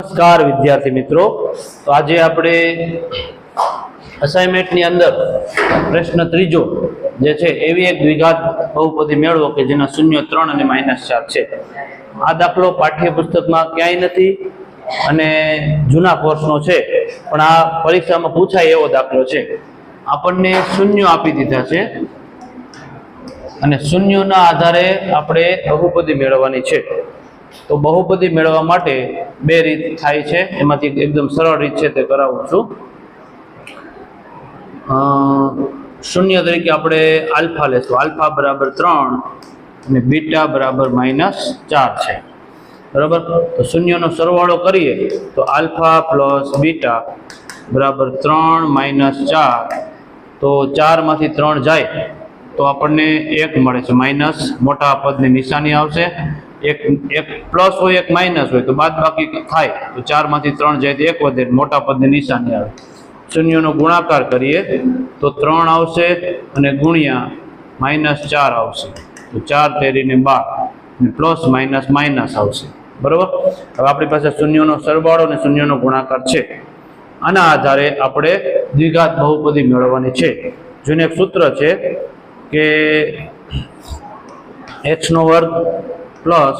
નમસ્કાર વિદ્યાર્થી મિત્રો. તો આજે આપણે અસાઇનમેન્ટની અંદર પ્રશ્ન ત્રીજો જે છે એવી એક દ્વિઘાત બહુપદી મેળવો કે જેના શૂન્ય ત્રણ અને માઇનસ ચાર છે. આ દાખલો પાઠ્યપુસ્તકમાં ક્યાંય નથી અને જૂના કોર્સનો છે, પણ આ પરીક્ષામાં પૂછાય એવો દાખલો છે. આપણને શૂન્યો આપી દીધા છે અને શૂન્યોના આધારે આપણે બહુપદી મેળવવાની છે. તો બહુપદી મેળવવા માટે બે રીત થાય છે. એમાંથી એકદમ સરળ રીત છે તે કરાવું છું. શૂન્ય તરીકે આપણે આલ્ફા લેશું. આલ્ફા બરાબર ત્રણ અને બીટા બરાબર માઇનસ ચાર છે. બરાબર? તો શૂન્યનો સરવાળો કરીએ તો આલ્ફા પ્લસ બીટા બરાબર ત્રણ માઇનસ ચાર. તો ચારમાંથી ત્રણ જાય તો આપણને એક મળે છે. માઇનસ મોટા પદની નિશાની આવશે. એક એક પ્લસ હોય, એક માઇનસ હોય, તો બાદ બાકી થાય. તો ચારમાંથી ત્રણ જાય એક વધે, મોટા પદની નિશાની આવે. શૂન્યનો ગુણાકાર કરીએ, તો ત્રણ આવશે અને ગુણ્યા માઇનસ ચાર આવશે. તો ચાર તેરીને બાર પ્લસ માઇનસ માઇનસ આવશે. બરાબર? હવે આપણી પાસે શૂન્યનો સરવાળો અને શૂન્યનો ગુણાકાર છે. આના આધારે આપણે દ્વિઘાત બહુપદી મેળવવાની છે. જેનું એક સૂત્ર છે કે એક્સનો વર્ગ plus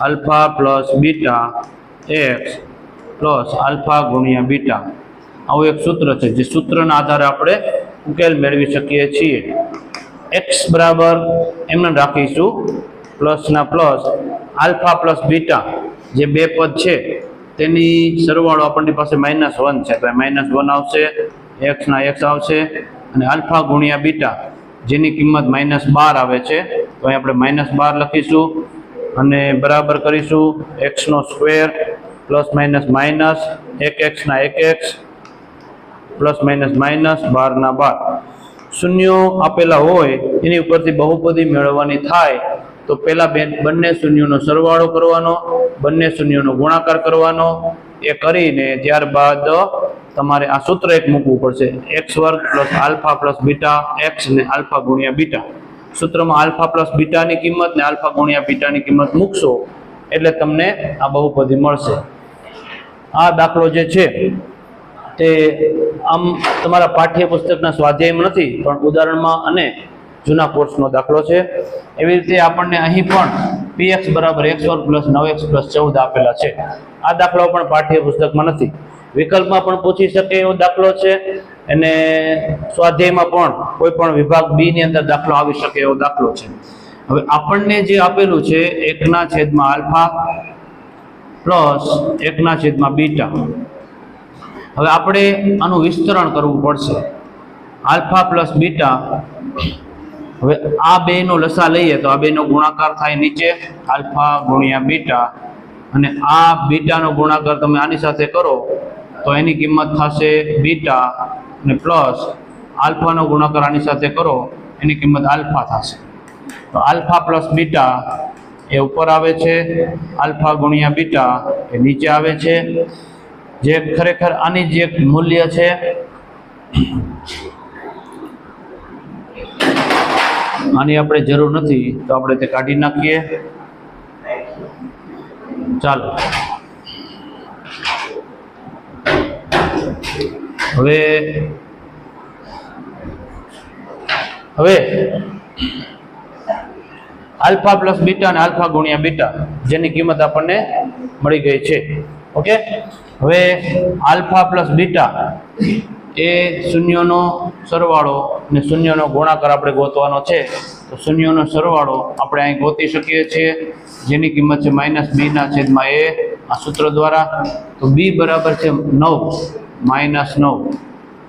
alpha plus beta x plus alpha ગુણ્યા બીટા. આવું એક સૂત્ર છે. જે સૂત્રના આધારે આપણે ઉકેલ મેળવી શકીએ છીએ. એક્સ બરાબર એમને રાખીશું. પ્લસના પ્લસ આલ્ફા પ્લસ બીટા જે બે પદ છે, તેની સરવાળો આપણી પાસે માઇનસ વન છે. તો માઇનસ વન આવશે, એક્સના એક્સ આવશે અને આલ્ફા ગુણ્યા બીટા જેની કિંમત માઇનસ બાર આવે છે. તો અહીં આપણે માઇનસ બાર લખીશું. અને બરાબર કરીશું એક્સનો સ્ક્વેર પ્લસ માઇનસ માઇનસ એક એક્સના એક એક્સ પ્લસ માઇનસ માઇનસ બારના બાર. શૂન્યો આપેલા હોય એની ઉપરથી બહુપદી મેળવવાની થાય તો પહેલાં બે બંને શૂન્યોનો સરવાળો કરવાનો, બંને શૂન્યોનો ગુણાકાર કરવાનો. એ કરીને ત્યારબાદ તમારે આ સૂત્ર એક મૂકવું પડશે. એક્સ વર્ગ plus alpha plus beta x ને આલ્ફા ગુણ્યા બીટા સૂત્રમાં આલ્ફા પ્લસ બીટાની કિંમત ને આલ્ફા ગુણ્યા બીટાની કિંમત મૂકશો, એટલે તમને આ બહુપદી મળશે. આ દાખલો જે છે, તે આમ તમારા પાઠ્યપુસ્તકના સ્વાધ્યાયમાં નથી, પણ ઉદાહરણમાં અને જૂના કોર્સનો દાખલો છે. એવી રીતે આપણને અહીં પણ પીએક્સ બરાબર એક્સ વર્ગ પ્લસ નવ એક્સ પ્લસ ચૌદ આપેલા છે. આ દાખલો પણ પાઠ્યપુસ્તકમાં નથી. વિકલ્પમાં પણ પૂછી શકે એવો દાખલો છે અને સ્વાધ્યાયમાં પણ કોઈ પણ વિભાગ બી ની અંદર દાખલો આવી શકે એવો દાખલો છે. હવે આપણને જે આપેલું છે એકના છેદમાં આલ્ફા પ્લસ એકના છેદમાં બીટા. હવે આપણે આનું વિસ્તરણ કરવું પડશે. Alpha plus beta. હવે આ બેનો લસા લઈએ તો આ બેનો ગુણાકાર થાય નીચે. આલ્ફા ગુણ્યા બીટા. અને આ બીટાનો ગુણાકાર તમે આની સાથે કરો. તો એની કિંમત થશે બીટા અને પ્લસ આલ્ફાનો ગુણાકાર આની સાથે કરો, એની કિંમત આલ્ફા થશે. તો આલ્ફા પ્લસ બીટા એ ઉપર આવે છે, આલ્ફા ગુણ્યા બીટા એ નીચે આવે છે. જે ખરેખર આની જે મૂલ્ય છે. આની આપણે જરૂર નથી, તો આપણે તે કાઢી નાખીએ. ચાલો. હવે હવે, આલ્ફા પ્લસ બીટા અને આલ્ફા ગુણ્યા બીટા જેની કિંમત આપણને મળી ગઈ છે. ઓકે? હવે, આલ્ફા પ્લસ બીટા એ શૂન્યનો સરવાળો અને શૂન્યનો ગુણાકાર આપણે ગોતવાનો છે. તો શૂન્યનો સરવાળો આપણે અહીં ગોતી શકીએ છીએ. જેની કિંમત છે માઇનસ બીના છેદમાં એ આ સૂત્ર દ્વારા. તો બી બરાબર છે નવ. માઇનસ નવ.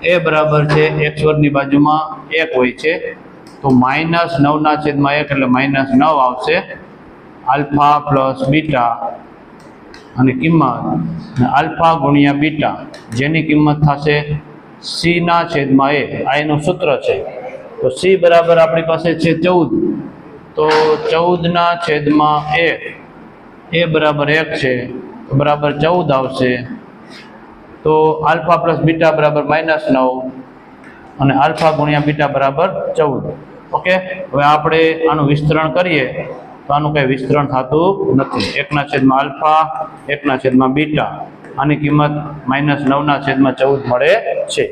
એ બરાબર છે, એક સ્વરની બાજુમાં એક હોય છે. તો માઇનસ નવના છેદમાં એક એટલે માઇનસ નવ આવશે. આલ્ફા પ્લસ બીટા અને કિંમત. આલ્ફા ગુણ્યા બીટા. જેની કિંમત થશે સીના છેદમાં એ આ એનું સૂત્ર છે. તો સી બરાબર આપણી પાસે છે ચૌદ. તો ચૌદના છેદમાં એક. એ બરાબર એક છે. બરાબર ચૌદ આવશે. તો આલ્ફા પ્લસ બીટા બરાબર માઇનસ નવ અને આલ્ફા ગુણ્યા બીટા બરાબર ચૌદ. ઓકે? હવે આપણે આનું વિસ્તરણ કરીએ તો આનું કંઈ વિસ્તરણ થતું નથી. એકના છેદમાં આલ્ફા, એકના છેદમાં બીટા. આની કિંમત માઇનસ નવના છેદમાં ચૌદ મળે છે.